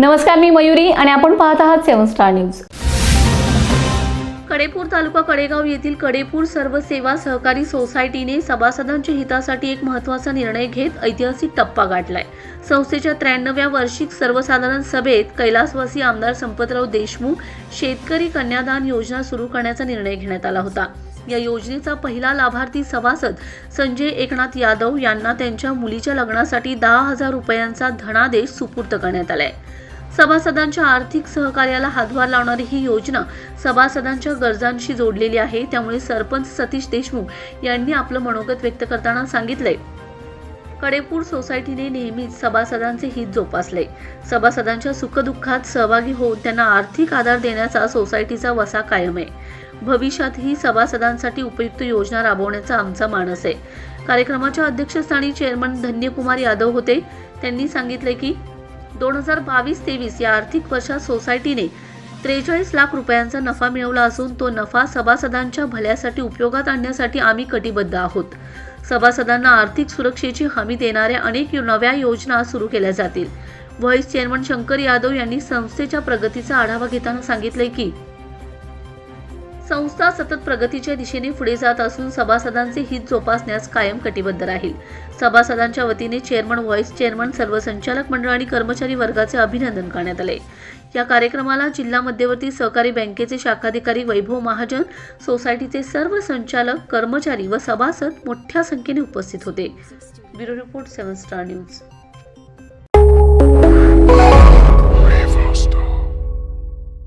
नमस्कार मी मयुरी आणि आपण पाहत आहात seven star news. Kadepur taluka Kadegaon येथील कडेपूर सर्व सेवा सहकारी सोसायटीने सभासदांच्या हितासाठी एक महत्त्वाचा निर्णय घेत ऐतिहासिक टप्पा गाठलाय. संस्थेच्या त्र्याण्णव्या वार्षिक सर्वसाधारण सभेत कैलासवासी आमदार संपतराव देशमुख शेतकरी कन्यादान योजना सुरू करण्याचा निर्णय घेण्यात आला होता. या योजनेचा पहिला लाभार्थी सभासद संजय एकनाथ यादव यांना त्यांच्या मुलीच्या लग्नासाठी दहा हजार रुपयांचा धनादेश सुपूर्द करण्यात आलाय. सभासदांच्या आर्थिक सहकार्याला हातभार लावणारी ही योजना सभासदांच्या गरजांशी जोडलेली आहे. त्यामुळे सरपंच सतीश देशमुख यांनी आपलं मनोगत व्यक्त करताना सांगितलंय. कडेपूर सोसायटीने नेहमीच सभासदांचे हित जोपासले. सभासदांच्या सुखदुःखात सहभागी होऊन त्यांना आर्थिक आधार देण्याचा सोसायटीचा वसा कायम आहे. भविष्यातही सभासदांसाठी उपयुक्त योजना राबवण्याचा आमचा मानस आहे. कार्यक्रमाच्या अध्यक्षस्थानी चेअरमन धन्यकुमार यादव होते. त्यांनी सांगितले की दोन हजार बावीस तेवीस या आर्थिक वर्षात सोसायटीने त्रेचाळीस लाख रुपयांचा नफा मिळवला असून तो नफा सभासदांच्या भल्यासाठी उपयोगात आणण्यासाठी आम्ही कटिबद्ध आहोत. सभासदांना आर्थिक सुरक्षेची हमी देणाऱ्या अनेक नव्या योजना सुरू केल्या जातील. व्हाईस चेअरमन शंकर यादव यांनी संस्थेच्या प्रगतीचा आढावा घेताना सांगितले की संस्था सतत प्रगतीच्या दिशेने पुढे जात असून सभासदांचे हित जोपासण्यास कायम कटिबद्ध राहील. सभासदांच्या वतीने चेअरमन व्हाईस चेअरमन सर्व संचालक मंडळ आणि कर्मचारी वर्गाचे अभिनंदन करण्यात आले. या कार्यक्रमाला जिल्हा मध्यवर्ती सहकारी बँकेचे शाखाधिकारी वैभव महाजन सोसायटीचे सर्व संचालक कर्मचारी व सभासद मोठ्या संख्येने उपस्थित होते. Bureau report seven star news.